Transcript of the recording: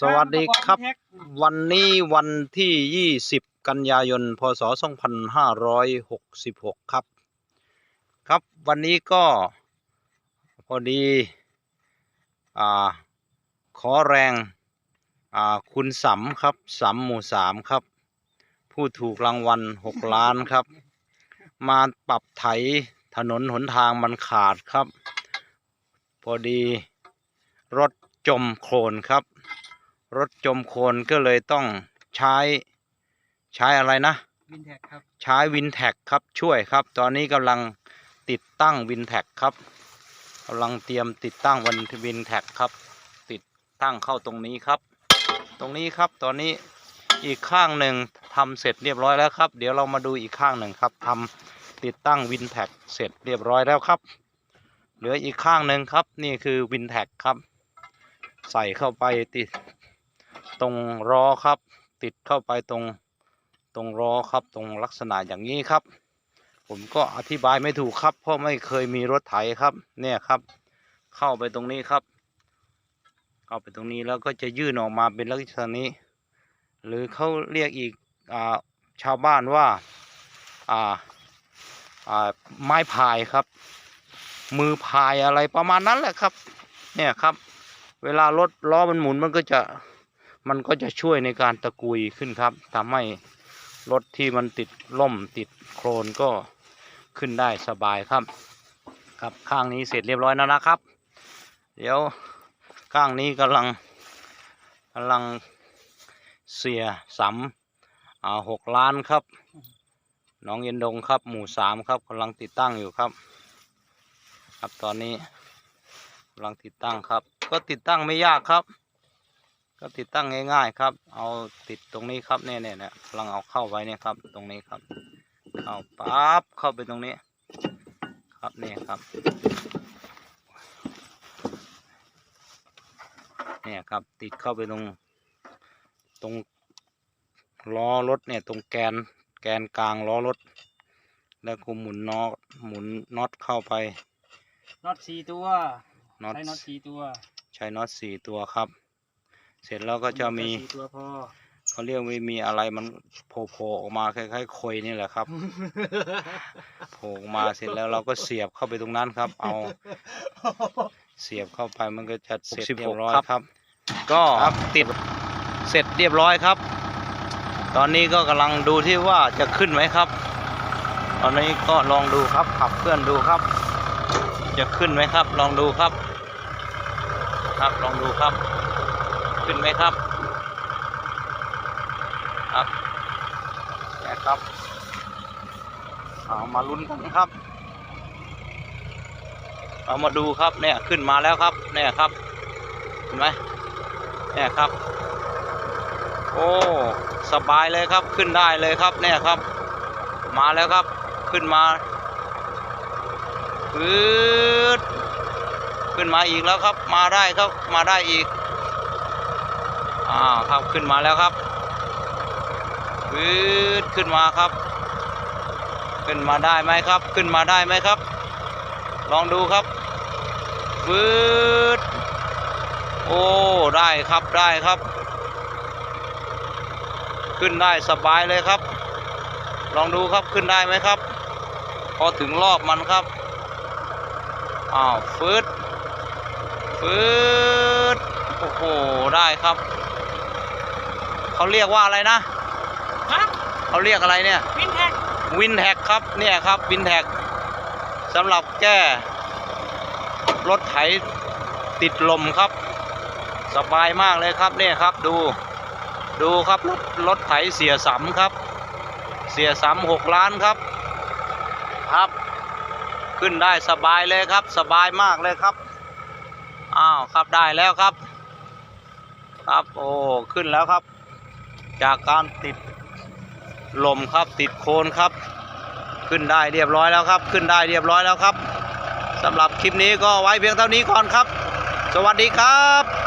สวัสดีครับ วันนี้วันที่ 20 กันยายน พศ 2566 ครับ ครับวันนี้ก็พอดีอ่าขอแรงอ่าคุณสำครับสำหมู่สามครับ ผู้ถูกรางวัล 6 ล้านครับ มาปรับไถถนนหนทางมันขาดครับ พอดีรถจมโคลนครับ รถจมโคลนก็เลยต้องใช้ใช้อะไรนะ วินแท็กครับ ใช้วินแท็กครับช่วยครับ ตอนนี้กำลังติดตั้งวินแท็กครับกำลังเตรียมติดตั้งวันวินแท็กครับ ติดตั้งเข้าตรงนี้ครับ ตรงนี้ครับตอนนี้อีกข้างหนึ่งทำเสร็จเรียบร้อยแล้วครับ เดี๋ยวเรามาดูอีกข้างหนึ่งครับทำติดตั้งวินแท็กเสร็จเรียบร้อยแล้วครับ เหลืออีกข้างหนึ่งครับ นี่คือวินแท็กครับ ใส่เข้าไปติด ตรงล้อครับ ติดเข้าไปตรงตรงล้อครับ ตรงลักษณะอย่างนี้ครับ ผมก็อธิบายไม่ถูกครับ เพราะไม่เคยมีรถไถครับ เนี่ยครับ เข้าไปตรงนี้ครับ เข้าไปตรงนี้แล้วก็จะยื่นออกมาเป็นลักษณะนี้ หรือเขาเรียกอีกอ่าชาวบ้านว่าอ่าอ่าไม้พายครับ มือพายอะไรประมาณนั้นแหละครับ เนี่ยครับ เวลารถล้อมันหมุนมันก็จะ มันก็จะช่วยในการตะกุยขึ้นครับทำให้รถที่มันติดล่มติดโคลนก็ขึ้นได้สบายครับ ครับข้างนี้เสร็จเรียบร้อยแล้วนะครับ เดี๋ยวข้างนี้กำลังกำลังเสียสำอ่าหกล้านครับน้องเย็นดงครับ หมู่สามครับกำลังติดตั้งอยู่ครับ ครับตอนนี้กำลังติดตั้งครับ ก็ติดตั้งไม่ยากครับ ก็ติดตั้งง่ายๆครับ เอาติดตรงนี้ครับเนี่ยเนี่ยเนี่ยกำลังเอาเข้าไว้เนี่ยครับ ตรงนี้ครับ เข้าปั๊บเข้าไปตรงนี้ ครับเนี่ยครับ เนี่ยครับติดเข้าไปตรง ตรงล้อรถเนี่ยตรงแกนแกนกลางล้อรถ แล้วก็หมุนน็อตหมุนน็อตเข้าไปน็อตสี่ตัวน็อตใช้น็อตสี่ตัว ใช้น็อตสี่ตัวครับ เสร็จแล้วก็จะมีสี่ตัวพอ เขาเรียกว่ามีอะไรมันโผล่ๆออกมาคล้ายๆคอยนี่แหละครับโผล่ออกมาเสร็จแล้วเราก็เสียบเข้าไปตรงนั้นครับ เอาเสียบเข้าไปมันก็จะเสร็จเรียบร้อยครับ ก็ติดเสร็จเรียบร้อยครับ ตอนนี้ก็กำลังดูที่ว่าจะขึ้นไหมครับ ตอนนี้ก็ลองดูครับขับเคลื่อนดูครับ จะขึ้นไหมครับ ลองดูครับ ครับลองดูครับ ขึ้นไหมครับ ครับเนี่ยครับเอามาลุ้นกันครับ เอามาดูครับเนี่ยขึ้นมาแล้วครับเนี่ยครับเห็นไหมเนี่ยครับ โอ้สบายเลยครับขึ้นได้เลยครับเนี่ยครับ มาแล้วครับขึ้นมาปื๊ดขึ้นมาอีกแล้วครับ มาได้ครับ มาได้อีก อ่าครับขึ้นมาแล้วครับปื๊ดขึ้นมาครับ ขึ้นมาได้ไหมครับ ขึ้นมาได้ไหมครับ ลองดูครับปื๊ดโอ้ได้ครับได้ครับ ขึ้นได้สบายเลยครับ ลองดูครับขึ้นได้ไหมครับ พอถึงรอบมันครับอ้าวฟืดฟืดโอ้โหได้ครับ เขาเรียกว่าอะไรนะฮะเขาเรียกอะไรเนี่ย วินแท็กวินแท็กครับเนี่ยครับวินแท็กสำหรับแก้รถไถติดลมครับ สบายมากเลยครับเนี่ยครับดูดูครับรถรถไถเสียสำครับ เสียสำหกล้านครับครับ ขึ้นได้สบายเลยครับ สบายมากเลยครับอ้าวครับได้แล้วครับ ครับโอ้ขึ้นแล้วครับ จากการติดลมครับติดโคนครับ ขึ้นได้เรียบร้อยแล้วครับ ขึ้นได้เรียบร้อยแล้วครับสำหรับคลิปนี้ก็ไว้เพียงเท่านี้ก่อนครับ สวัสดีครับ